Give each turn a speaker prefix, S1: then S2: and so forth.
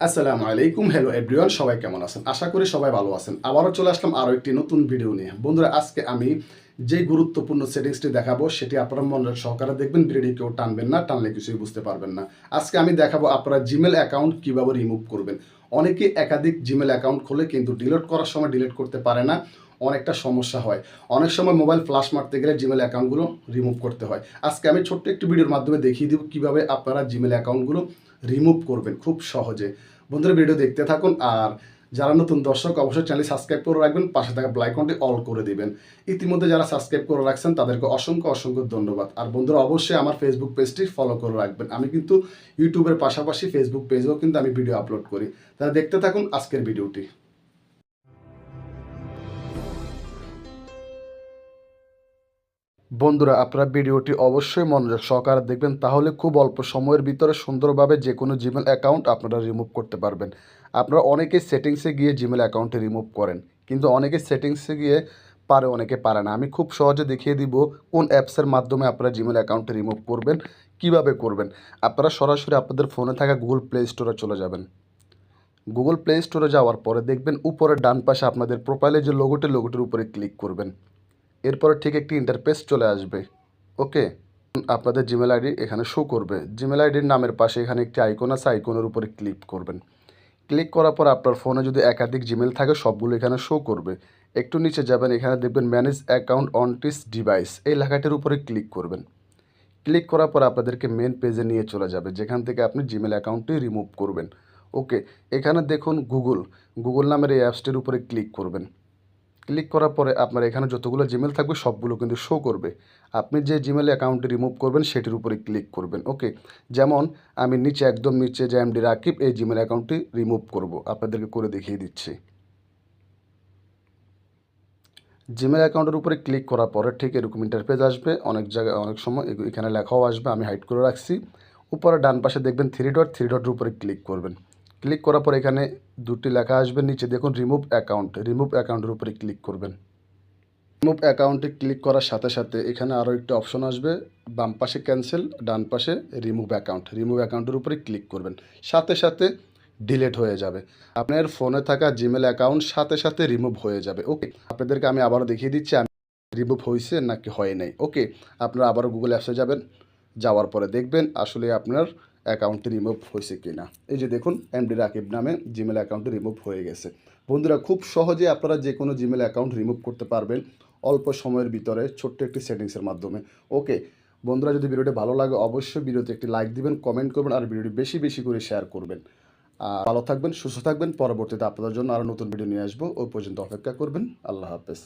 S1: আসসালামু আলাইকুম। Hello everyone সবাই কেমন আছেন? আশা করি সবাই ভালো আছেন। আবারও চলে আসলাম আরও একটি নতুন ভিডিও নিয়ে। বন্ধুরা, আজকে আমি যে গুরুত্বপূর্ণ সেটিংসটি দেখাবো, সেটি আপনারা মনোযোগ সহকারে দেখবেন ভিডিওটি কেউ টানবেন না, টানলে কিছুই বুঝতে পারবেন না। আজকে আমি দেখাবো আপনারা জিমেল অ্যাকাউন্ট কীভাবে রিমুভ করবেন। অনেকে একাধিক জিমেল অ্যাকাউন্ট খোলে কিন্তু ডিলিট করার সময় ডিলিট করতে পারে না, অনেকটা সমস্যা হয়। অনেক সময় মোবাইল ফ্লাশ মারতে গেলে জিমেল অ্যাকাউন্টগুলো রিমুভ করতে হয়। আজকে আমি ছোট্ট একটি ভিডিওর মাধ্যমে দেখিয়ে দিব কীভাবে আপনারা জিমেল অ্যাকাউন্টগুলো রিমুভ করবেন খুব সহজে। বন্ধুরা ভিডিও দেখতে থাকুন আর যারা নতুন দর্শক, অবশ্যই চ্যানেল সাবস্ক্রাইব করে রাখবেন, পাশে থাকা ব্লাইকনটি অল করে দিবেন। ইতিমধ্যে যারা সাবস্ক্রাইব করে রাখছেন, তাদেরকে অসংখ্য অসংখ্য ধন্যবাদ। আর বন্ধুরা, অবশ্যই আমার ফেসবুক পেজটি ফলো করে রাখবেন। আমি কিন্তু ইউটিউবের পাশাপাশি ফেসবুক পেজেও কিন্তু আমি ভিডিও আপলোড করি। তারা দেখতে থাকুন আজকের ভিডিওটি বন্ধুরা, আপনারা ভিডিওটি অবশ্যই মনোযোগ সহকারে দেখবেন, তাহলে খুব অল্প সময়ের ভিতরে সুন্দরভাবে যে কোনো জিমেল অ্যাকাউন্ট আপনারা রিমুভ করতে পারবেন। আপনারা অনেকে সেটিংসে গিয়ে জিমেল অ্যাকাউন্টে রিমুভ করেন, কিন্তু অনেকে সেটিংসে গিয়ে পারে, অনেকে পারে না। আমি খুব সহজে দেখিয়ে দিব কোন অ্যাপসের মাধ্যমে আপনারা জিমেল অ্যাকাউন্টে রিমুভ করবেন, কীভাবে করবেন। আপনারা সরাসরি আপনাদের ফোনে থাকা গুগল প্লে স্টোরে চলে যাবেন। গুগল প্লে স্টোরে যাওয়ার পরে দেখবেন উপরে ডান পাশে আপনাদের প্রোফাইলে যে লোগোটি লোগোটির উপরে ক্লিক করবেন। এরপরে ঠিক একটি ইন্টারপেস চলে আসবে। ওকে? আপনাদের জিমেল আইডি এখানে শো করবে। জিমেল আইডির নামের পাশে এখানে একটি আইকন আছে আইকনের উপরে ক্লিক করবেন। ক্লিক করার পর আপনার ফোনে যদি একাধিক জিমেল থাকে, সবগুলো এখানে শো করবে। একটু নিচে যাবেন, এখানে দেখবেন manage account on this device এই লেখাটির উপরে ক্লিক করবেন। ক্লিক করার পর আপনাদেরকে মেন পেজে নিয়ে চলে যাবে, যেখান থেকে আপনি জিমেল অ্যাকাউন্টটি রিমুভ করবেন। ওকে? এখানে দেখুন গুগল গুগল নামের এই অ্যাপসটির উপরে ক্লিক করবেন। ক্লিক করার পরে আপনার এখানে যতগুলো জিমেল থাকবে, সবগুলো কিন্তু শো করবে। আপনি যে জিমেল অ্যাকাউন্টটি রিমুভ করবেন, সেটির উপরে ক্লিক করবেন ওকে যেমন আমি নিচে, একদম নিচে যে এমডি রাকিব, এই জিমেল অ্যাকাউন্টটি রিমুভ করব। আপনাদেরকে করে দেখিয়ে দিচ্ছি। জিমেল অ্যাকাউন্টের উপরে ক্লিক করার পরে ঠিক এরকম ইন্টারপেজ আসবে। অনেক জায়গায় অনেক সময় এখানে লেখাও আসবে, আমি হাইড করে রাখছি। উপরে ডান পাশে দেখবেন থ্রি ডট থ্রি ডটের উপরে ক্লিক করবেন। ক্লিক করার পর এখানে দুটি লেখা আসবে, নিচে দেখুন রিমুভ অ্যাকাউন্ট রিমুভ অ্যাকাউন্টের উপরে ক্লিক করবেন। রিমুভ অ্যাকাউন্টে ক্লিক করার সাথে সাথে এখানে আরও একটি অপশন আসবে, বাম পাশে ক্যান্সেল ডান পাশে রিমুভ অ্যাকাউন্ট রিমুভ অ্যাকাউন্টের উপরে ক্লিক করবেন। সাথে সাথে ডিলেট হয়ে যাবে। আপনার ফোনে থাকা জিমেল অ্যাকাউন্ট সাথে সাথে রিমুভ হয়ে যাবে। ওকে আপনাদেরকে আমি আবারও দেখিয়ে দিচ্ছি, আমি রিমুভ হয়েছে নাকি হয় নাই। ওকে আপনারা আবারও গুগল অ্যাপসে যাবেন, যাওয়ার পরে দেখবেন আসলে আপনার অ্যাকাউন্টটি রিমুভ হয়েছে কি না এই যে দেখুন, এমডি রাকিব নামে জিমেল অ্যাকাউন্টটি রিমুভ হয়ে গেছে। বন্ধুরা, খুব সহজে আপনারা যে কোনো জিমেল অ্যাকাউন্ট রিমুভ করতে পারবেন অল্প সময়ের ভিতরে ছোট্ট একটি সেটিংসের মাধ্যমে। ওকে বন্ধুরা, যদি ভিডিওটি ভালো লাগে, অবশ্যই ভিডিওতে একটি লাইক দিবেন কমেন্ট করবেন, আর ভিডিওটি বেশি বেশি করে শেয়ার করবেন। ভালো থাকবেন, সুস্থ থাকবেন। পরবর্তীতে আপনাদের জন্য আরও নতুন ভিডিও নিয়ে আসব। ওই পর্যন্ত অপেক্ষা করবেন। আল্লাহ হাফেজ।